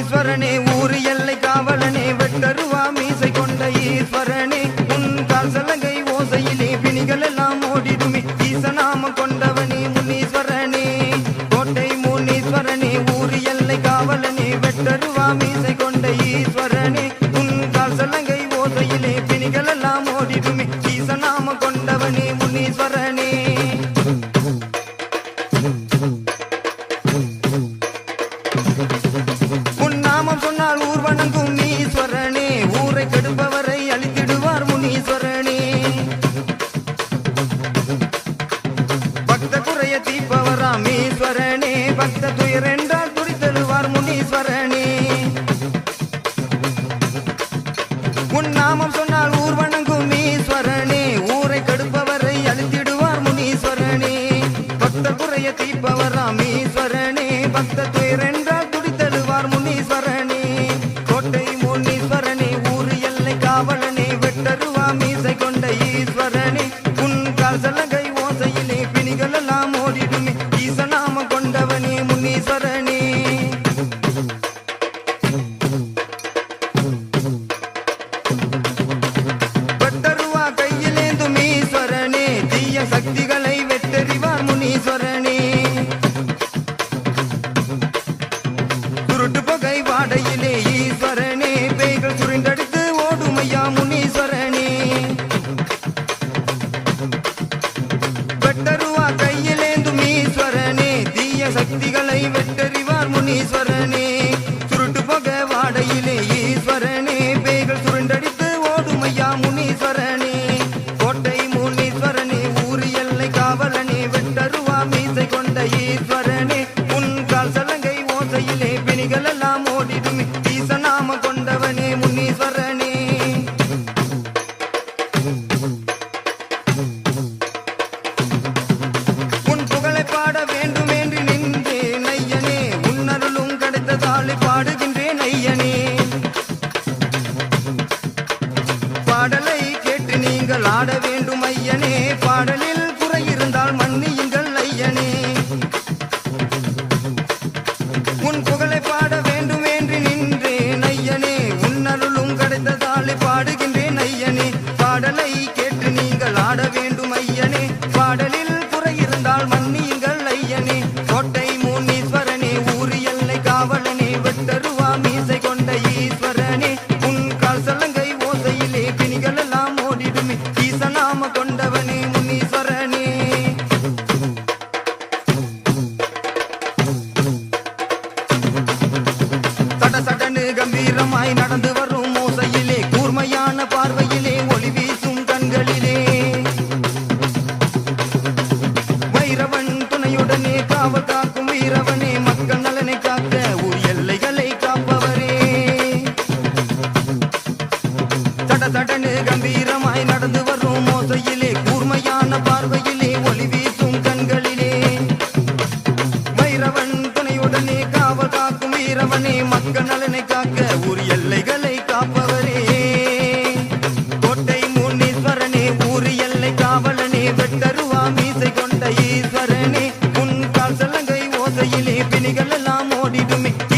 ஈஸ்வரனே ஊர் எல்லை காவலனே வெட்டருவா மீசை கொண்ட ஈஸ்வரனே. உன் காசலங்கை ஓசையிலே பிணிகள் எல்லாம் ஓடிடுமே. ஈசநாமம் கொண்டவனே முன்னீஸ்வரனே கோட்டை முன்னீஸ்வரனே ஊர் எல்லை காவலனே வெட்டருவா மீசை கொண்ட ஈஸ்வரனே. உன் காசலங்கை ஓசையிலே பிணிகள் எல்லாம் ஓடிடுமே. ஈசநாமம் கொண்டவனே முன்னீஸ்வரனே Boom, boom. வணங்கும் ஈஸ்வரனே ஊரை கெடுப்பவரை அழித்திடுவார் முனீஸ்வரனே. பக்த குறைய தீப்பவராம் ஈஸ்வரனே பக்த துயரென்றால் துரித்தெழுவார் முனீஸ்வரனே. உன் நாமம் சொன்னால் ஊர் வணங்கும் ஈஸ்வரனே ஊரை கெடுப்பவரை அழித்திடுவார் முனீஸ்வரனே. பக்த குறைய தீப்பவராம் ஈஸ்வரனே பக்த துயரன் வீரவன் துணையுடனே காவல் காக்கும் வீரவனே மக்கள் நலனை காக்க ஊர் எல்லைகளை காப்பவரே. தட தடனு கம்பீரமாய் நடந்து வரும் மோசையிலே கூர்மையான பார்வையிலே ஒளி வீசும் கண்களிலே. வைரவன் துணையுடனே காவல் காக்கும் வீரவனே மக்கள் நலனை காக்க to me.